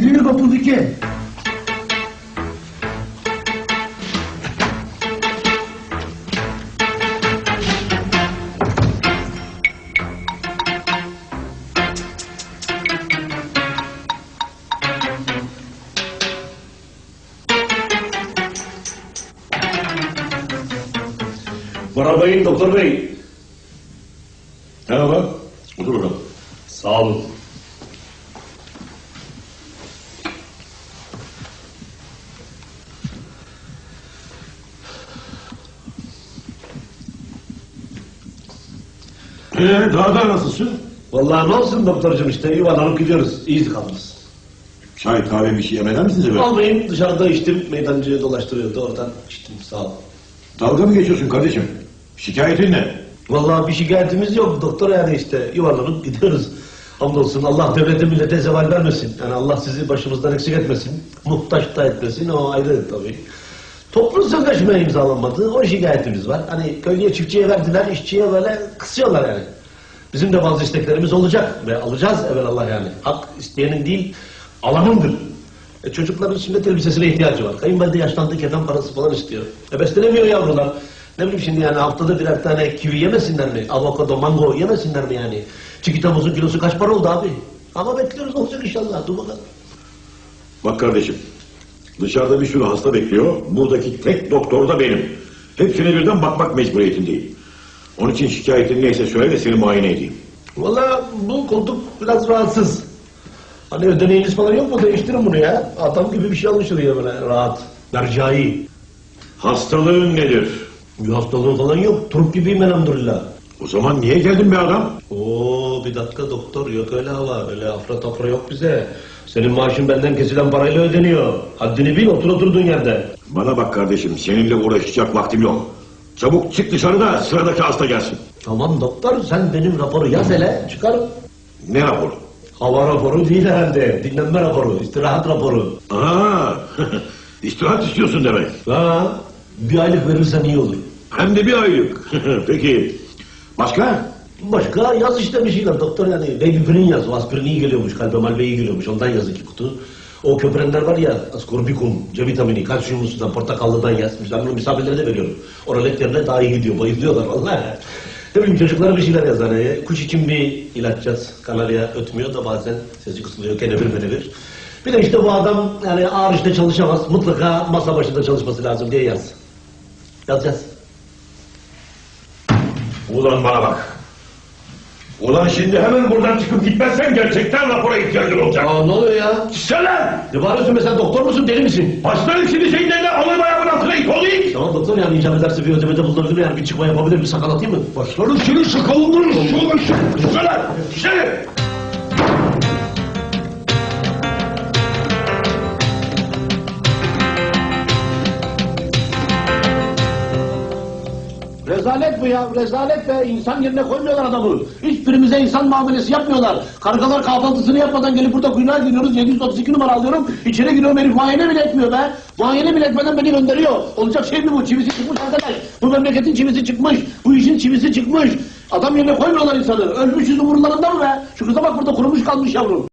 732. Merhabayın doktor bey. Merhaba. Otur bakalım. Sağ olun. Ee, daha da nasılsın? Vallahi ne olsun doktorcum işte yuvarlanıp gidiyoruz. İyiyiz kalırız. Çay, kahve bir şey yemeden misiniz efendim? Almayayım dışarıda içtim. Meydancıyı dolaştırıyordu oradan içtim sağ ol. Dalga mı geçiyorsun kardeşim? Şikayetin ne? Vallahi bir şikayetimiz yok doktor yani işte yuvarlanıp gidiyoruz. Hamdolsun Allah devlete millete zeval vermesin. Yani Allah sizi başımızdan eksik etmesin. Muhtaç da etmesin o ayrı tabii. Toplu sözleşme imzalanmadı. O şikayetimiz var. Hani köylüye çiftçiye verdiler, işçiye böyle kısıyorlar yani. Bizim de bazı isteklerimiz olacak ve alacağız evvelallah yani. Hak isteyenin değil, alanındır. E çocukların sünnet elbisesine ihtiyacı var. Kayınvalide yaşlandı, kefen parası falan istiyor. E beslenemiyor yavrular. Ne bileyim şimdi yani haftada birer tane kivi yemesinler mi? Avokado, mango yemesinler mi yani? Çikita muzun kilosu kaç para oldu abi? Ama bekliyoruz olacak inşallah. Dur bakalım. Bak kardeşim, dışarıda bir sürü hasta bekliyor. Buradaki tek doktor da benim. Hepsine birden bakmak mecburiyetindeyim. Onun için şikayetin neyse söyle de seni muayene edeyim. Vallahi bu koltuk biraz rahatsız. Hani ödeneğiniz falan yok mu? Değiştirin bunu ya. Adam gibi bir şey almışır ya böyle rahat. Mercai. Hastalığın nedir? Bir hastalığım falan yok. Turp gibiyim elhamdülillah. O zaman niye geldin be adam? Oo bir dakika doktor yok öyle hava. Öyle afra tafra yok bize. Senin maaşın benden kesilen parayla ödeniyor. Haddini bil otur oturduğun yerde. Bana bak kardeşim, seninle uğraşacak vaktim yok. Çabuk çık dışarıda, sıradaki hasta gelsin. Tamam doktor sen benim raporu yaz hele çıkarım. Ne raporu? Hava raporu değil herhalde. Dinlenme raporu, istirahat raporu. Aa, istirahat istiyorsun demek. Ha, bir aylık verirsen iyi olur. Hem de bir aylık. Peki, başka? Başka yaz işte bir şeyler doktor yani Babyprin yaz. Aspirin iyi geliyormuş, kalbe malbe iyi geliyormuş. Ondan yaz iki kutu. O köpürenler var ya, ascorbikum, C vitamini, kalsiyum sudan, portakallıdan yaz. Ben bunu misafirlere de veriyorum. Yerine daha iyi gidiyor, bayılıyorlar vallahi. Ne bileyim çocuklara bir şeyler yaz hani. Kuş için bir ilaç yaz. Kanarya ötmüyor da bazen sesi kısılıyor, kenevir menevir. Bir de işte bu adam yani ağır işte çalışamaz. Mutlaka masa başında çalışması lazım diye yaz. Yazacağız. Ulan bana bak. Ulan şimdi hemen buradan çıkıp gitmezsen gerçekten rapora ihtiyacın olacak. Aa ne oluyor ya? Söyle! Ne bağırıyorsun be sen doktor musun deli misin? Başlarım şimdi senin eline alırım ayağımın altına it olayım. Tamam doktor yani icap ederse bir ödemede bulunabilir yani bir çıkma yapabilir bir sakal atayım mı? Başlarım senin sakalından şuradan Söyle! Söyle! Rezalet bu ya, rezalet be. İnsan yerine koymuyorlar adamı. Hiçbirimize insan muamelesi yapmıyorlar. Kargalar kahvaltısını yapmadan gelip burada kuyruğa giriyoruz. 732 numara alıyorum. İçeri giriyorum herif muayene bile etmiyor be. Muayene bile etmeden beni gönderiyor. Olacak şey mi bu? Çivisi çıkmış arkadaş. Bu memleketin çivisi çıkmış. Bu işin çivisi çıkmış. Adam yerine koymuyorlar insanı. Ölmüşüz umurlarında mı be? Şu kıza bak burada kurumuş kalmış yavrum.